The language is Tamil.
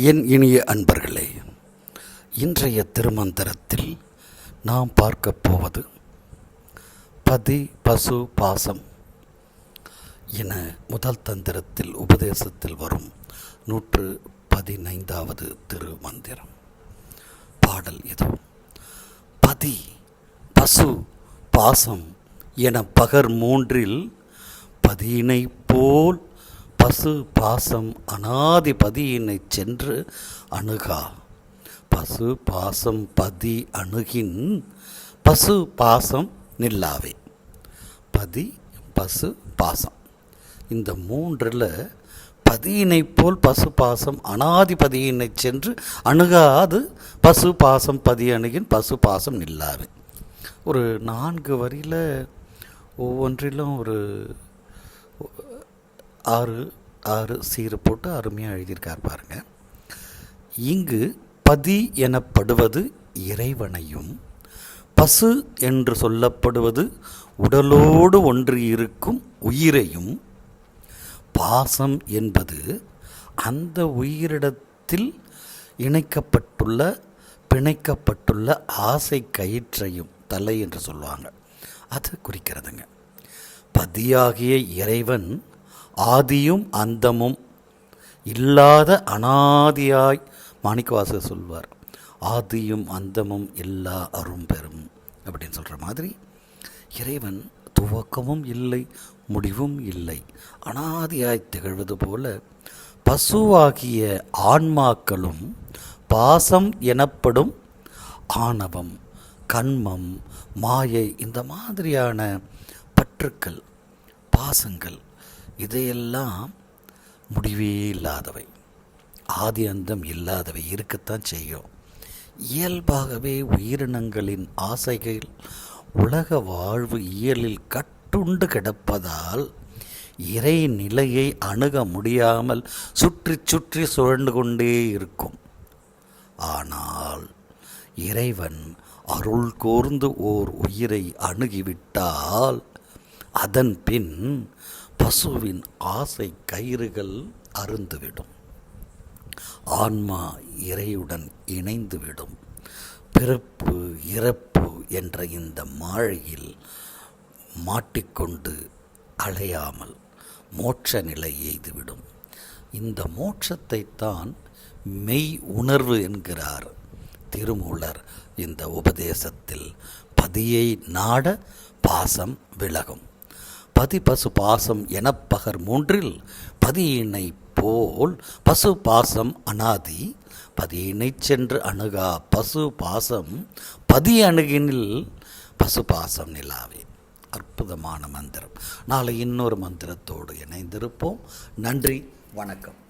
என் இனிய அன்பர்களே இன்றைய திருமந்திரத்தில் நாம் பார்க்கப் போவது பதி பசு பாசம் என முதல் தந்திரத்தில் உபதேசத்தில் வரும் நூற்று பதினைந்தாவது திருமந்திரம். பாடல் இது. பதி பசு பாசம் என பகர் மூன்றில் பதியினை போல் பசு பாசம் அனாதிபதியினை சென்று அணுகா. பசு பாசம் பதி அணுகின் பசு பாசம் நில்லாவே. பதி பசு பாசம். இந்த மூன்றில் பதியினைப் போல் பசு பாசம் அனாதிபதியினை சென்று அணுகாது பசு பாசம் பதி அணுகின் பசு பாசம் நில்லாவே. ஒரு நான்கு வரியில் ஒவ்வொன்றிலும் ஒரு ஆறு ஆறு சீரை போட்டு அருமையாக எழுதியிருக்கார் பாருங்க. இங்கு பதி எனப்படுவது இறைவனையும் பசு என்று சொல்லப்படுவது உடலோடு ஒன்று இருக்கும் உயிரையும் பாசம் என்பது அந்த உயிரிடத்தில் இணைக்கப்பட்டுள்ள பிணைக்கப்பட்டுள்ள ஆசை கயிற்றையும் தலை என்று சொல்லுவாங்க. அது குறிக்கிறதுங்க. பதியாகிய இறைவன் ஆதியும் அந்தமும் இல்லாத அனாதியாய் மாணிக்கவாசர் சொல்வார். ஆதியும் அந்தமும் எல்லா அரும்பெரும் அப்படின்னு சொல்கிற மாதிரி இறைவன் துவக்கமும் இல்லை முடிவும் இல்லை. அனாதியாய் திகழ்வது போல பசுவாகிய ஆன்மாக்களும் பாசம் எனப்படும் ஆணவம் கண்மம் மாயை இந்த மாதிரியான பற்றுக்கள் பாசங்கள் இதையெல்லாம் முடிவே இல்லாதவை. ஆதி அந்தம் இல்லாதவை இருக்கத்தான் செய்யும். இயல்பாகவே உயிரினங்களின் ஆசைகள் உலக வாழ்வு இயலில் கட்டுண்டு கிடப்பதால் இறை நிலையை அணுக முடியாமல் சுற்றி சுற்றி சுழண்டு கொண்டே இருக்கும். ஆனால் இறைவன் அருள் கூர்ந்து ஓர் உயிரை அணுகிவிட்டால் அதன் பின் பசுவின் ஆசை கயிறுகள் அருந்துவிடும். ஆன்மா இறையுடன் இணைந்துவிடும். பிறப்பு இறப்பு என்ற இந்த மாழையில் மாட்டிக்கொண்டு அலையாமல் மோட்ச நிலை எய்துவிடும். இந்த மோட்சத்தைத்தான் மெய் உணர்வு என்கிறார் திருமூலர். இந்த உபதேசத்தில் பதியை நாட பாசம் விலகும். பதி பசு பாசம் எனப்பகர் மூன்றில் பதியினை போல் பசு பாசம் அனாதி பதியினை சென்று அணுகா பசு பாசம் பதி அணுகினில் பசு பாசம் நிலாவே. அற்புதமான மந்திரம். நாளை இன்னொரு மந்திரத்தோடு இணைந்திருப்போம். நன்றி வணக்கம்.